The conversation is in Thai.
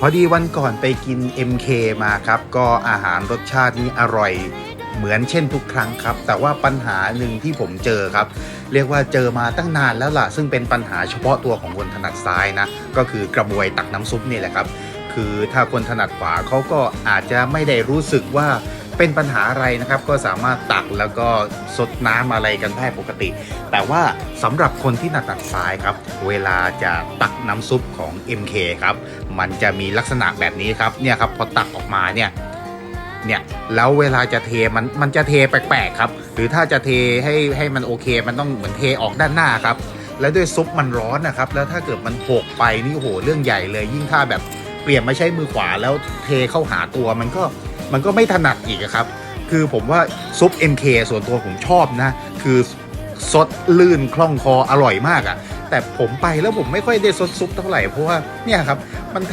พอดีวันก่อนไปกิน MK มาครับ ก็อาหารรสชาตินี้อร่อยเหมือนเช่นทุกครั้งครับ แต่ว่าปัญหาหนึ่งที่ผมเจอครับ เรียกว่าเจอมาตั้งนานแล้วล่ะ ซึ่งเป็นปัญหาเฉพาะตัวของคนถนัดซ้ายนะ ก็คือกระบวยตักน้ำซุปนี่แหละครับ คือถ้าคนถนัดขวาเขาก็อาจจะไม่ได้รู้สึกว่า เป็นปัญหาอะไรนะครับ ก็สามารถตักแล้วก็สดน้ำอะไรกันได้ปกติ แต่ว่าสำหรับคนที่ถนักตัดซ้ายครับ เวลาจะตักน้ำซุปของ MK ครับ มันจะมีลักษณะแบบนี้ครับเนี่ยครับพอตักออกมาเนี่ยเนี่ยแล้วเวลาจะเทมันมันจะเทแปลกๆครับ หรือถ้าจะเทให้ให้มันโอเค มันต้องเหมือนเทออกด้านหน้าครับ แล้วด้วยซุปมันร้อนนะครับ แล้วถ้าเกิดมันหกไปนี่โอ้โหเรื่องใหญ่เลย ยิ่งถ้าแบบเปลี่ยนมาใช้มือขวาแล้วเทเข้าหาตัวมันก็ มันก็ไม่ถนัดอีกครับ คือผมว่าซุป MK ส่วนตัวผมชอบนะ คือซดลื่นคล่องคออร่อยมากอะ แต่ผมไปแล้วผมไม่ค่อยได้ซดซุปเท่าไหร่เพราะว่าเนี่ยครับมัน